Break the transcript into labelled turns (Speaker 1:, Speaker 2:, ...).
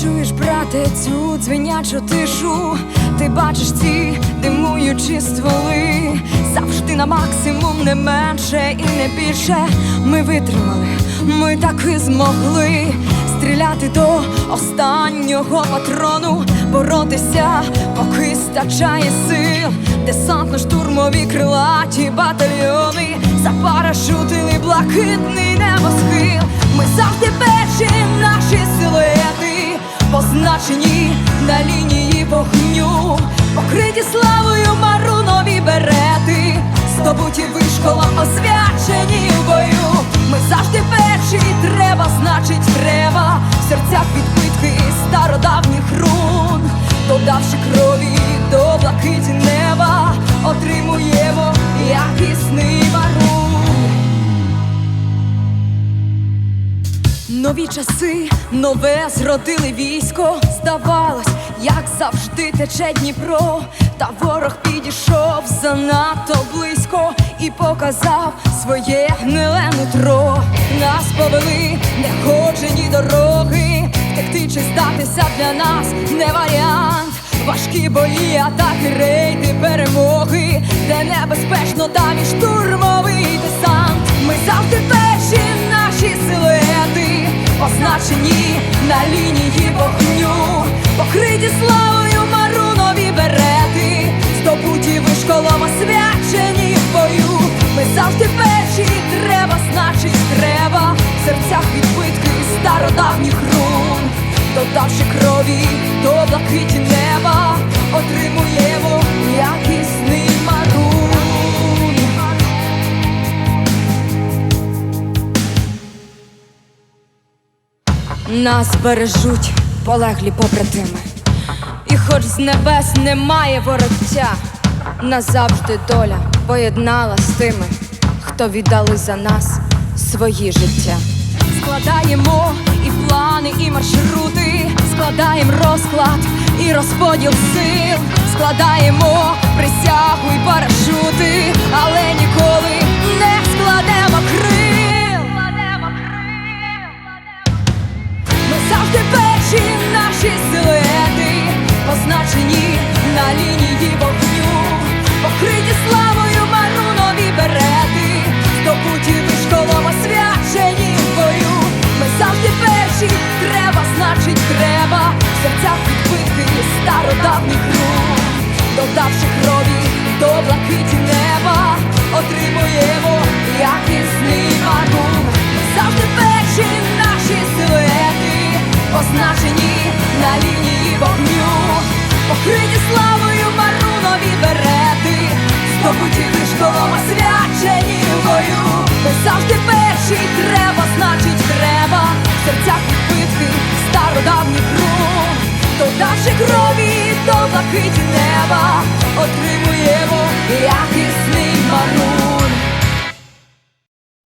Speaker 1: Проклинати цю дзвенячу тишу, ти бачиш ці димуючі стволи, завжди на максимум, не менше і не більше. Ми витримали, ми таки змогли стріляти до останнього патрону, боротися, поки стачає сил, десантно-штурмові крилаті батальйони, запарашутили блакитний небосхил. Ми завжди покриті славою марунові берети, здобуті вишколом, освячені в бою. Ми завжди перші, треба, значить, треба. В серцях відбитки стародавніх рун, додавши крові до блакиті неба, отримуємо якісний марун. Нові часи, нове зродили військо. Здавалось, завжди тече Дніпро. Та ворог підійшов занадто близько і показав своє гниле нутро. Нас повели неходжені дороги, втекти чи здатися для нас не варіант. Важкі бої, атаки, рейди, перемоги, де небезпечно там і штурмовий десант. Ми завжди перші наші силуети, позначені на лінії вогню, покриті славою стародавніх рун, додавши крові до блакиті неба, отримуємо якісний марун. Нас бережуть полеглі побратими. І хоч з небес немає вороття, назавжди доля поєднала з тими, хто віддали за нас свої життя. Складаємо і плани, і маршрути, складаємо розклад і розподіл сил, складаємо присягу і парашути, але ніколи стародавніх рук, додавши крові до блакиті неба, отримуємо якісний марун. Завжди перші наші силуети, позначені на лінії вогню, покриті славою блакиті неба отримуємо, як і.